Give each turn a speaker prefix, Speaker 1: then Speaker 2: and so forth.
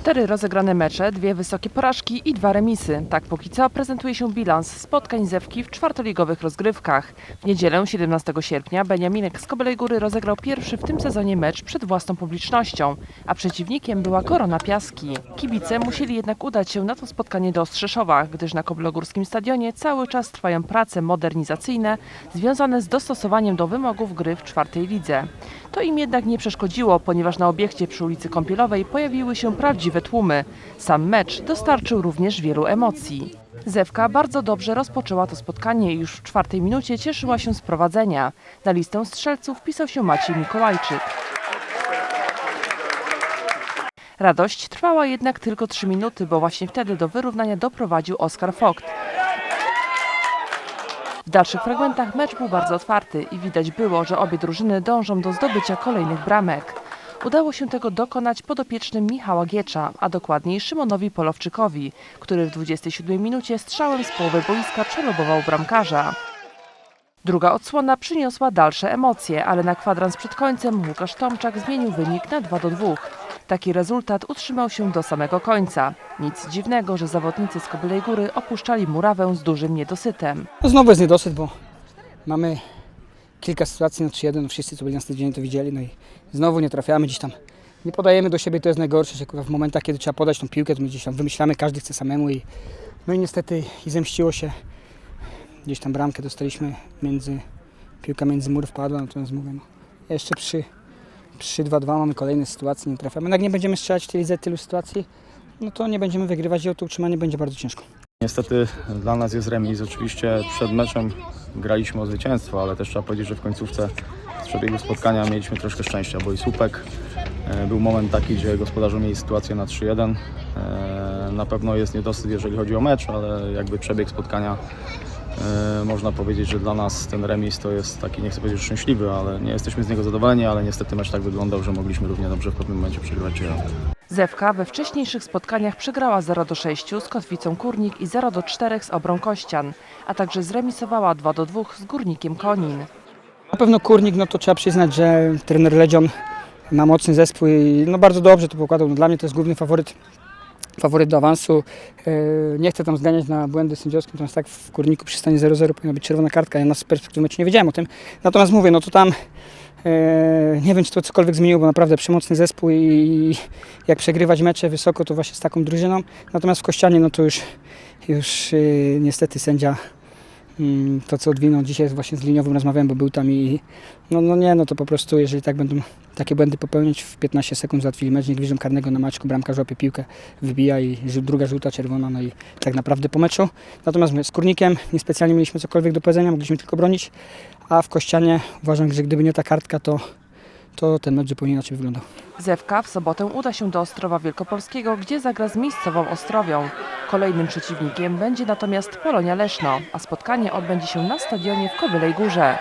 Speaker 1: Cztery rozegrane mecze, dwie wysokie porażki i dwa remisy. Tak póki co prezentuje się bilans spotkań Zewki w czwartoligowych rozgrywkach. W niedzielę 17 sierpnia Beniaminek z Kobylej Góry rozegrał pierwszy w tym sezonie mecz przed własną publicznością, a przeciwnikiem była Korona Piaski. Kibice musieli jednak udać się na to spotkanie do Ostrzeszowa, gdyż na Kobylogórskim Stadionie cały czas trwają prace modernizacyjne związane z dostosowaniem do wymogów gry w czwartej lidze. To im jednak nie przeszkodziło, ponieważ na obiekcie przy ulicy Kąpielowej pojawiły się prawdziwe tłumy. Sam mecz dostarczył również wielu emocji. Zewka bardzo dobrze rozpoczęła to spotkanie i już w czwartej minucie cieszyła się z prowadzenia. Na listę strzelców wpisał się Maciej Mikołajczyk. Radość trwała jednak tylko trzy minuty, bo właśnie wtedy do wyrównania doprowadził Oskar Vogt. W dalszych fragmentach mecz był bardzo otwarty i widać było, że obie drużyny dążą do zdobycia kolejnych bramek. Udało się tego dokonać podopiecznym Michała Giecza, a dokładniej Szymonowi Polowczykowi, który w 27 minucie strzałem z połowy boiska przelobował bramkarza. Druga odsłona przyniosła dalsze emocje, ale na kwadrans przed końcem Łukasz Tomczak zmienił wynik na 2 do 2. Taki rezultat utrzymał się do samego końca. Nic dziwnego, że zawodnicy z Kobylej Góry opuszczali murawę z dużym niedosytem.
Speaker 2: No znowu jest niedosyt, bo mamy kilka sytuacji na 3-1, no wszyscy co byli na stadionie to widzieli, no i znowu nie trafiamy gdzieś tam. Nie podajemy do siebie, to jest najgorsze, że w momentach, kiedy trzeba podać tą piłkę, to my gdzieś tam wymyślamy, każdy chce samemu i no i niestety i zemściło się. Gdzieś tam bramkę dostaliśmy między, piłka między mur wpadła, natomiast mówię, no, jeszcze przy, przy 2-2 mamy kolejne sytuacje, nie trafiamy. No Jak nie będziemy strzelać w tej tylu sytuacji, no to nie będziemy wygrywać i o to utrzymanie będzie bardzo ciężko.
Speaker 3: Niestety dla nas jest remis. Oczywiście przed meczem graliśmy o zwycięstwo, ale też trzeba powiedzieć, że w końcówce z przebiegu spotkania mieliśmy troszkę szczęścia, bo i słupek. e, Był moment taki, gdzie gospodarze mieli sytuację na 3-1. E, Na pewno jest niedosyt, jeżeli chodzi o mecz, ale jakby przebieg spotkania e, można powiedzieć, że dla nas ten remis to jest taki, nie chcę powiedzieć, szczęśliwy, ale nie jesteśmy z niego zadowoleni, ale niestety mecz tak wyglądał, że mogliśmy równie dobrze w pewnym momencie przegrywać czy
Speaker 1: Zewka we wcześniejszych spotkaniach przegrała 0 do 6 z Kotwicą Kurnik i 0 do 4 z Obrą Kościan, a także zremisowała 2 do 2 z Górnikiem Konin.
Speaker 2: Na pewno Kurnik, no to trzeba przyznać, że trener Ledzion ma mocny zespół i no bardzo dobrze to pokładał. No dla mnie to jest główny faworyt, faworyt do awansu. E, Nie chcę tam zganiać na błędy sędziowskie, natomiast tak w Kurniku przy stanie 0-0 powinna być czerwona kartka. Ja na z perspektywy meczu nie wiedziałem o tym. Natomiast mówię, no to tam nie wiem, czy to cokolwiek zmieniło, bo naprawdę przemocny zespół i jak przegrywać mecze wysoko, to właśnie z taką drużyną. Natomiast w Kościanie, no to już, już e, niestety sędzia to co odwinął dzisiaj właśnie z liniowym rozmawiałem, bo był tam i no, no nie, no to po prostu jeżeli tak będą takie błędy popełniać w 15 sekund załatwili mecz, nie gwiżdżą karnego na maczku, bramka łapie piłkę, wybija i druga żółta, czerwona, no i tak naprawdę po meczu. Natomiast my z Kurnikiem niespecjalnie mieliśmy cokolwiek do powiedzenia, mogliśmy tylko bronić, a w Kościanie uważam, że gdyby nie ta kartka, to, to ten mecz zupełnie inaczej wyglądał.
Speaker 1: Zewka w sobotę uda się do Ostrowa Wielkopolskiego, gdzie zagra z miejscową Ostrowią. Kolejnym przeciwnikiem będzie natomiast Polonia Leszno, a spotkanie odbędzie się na stadionie w Kobylej Górze.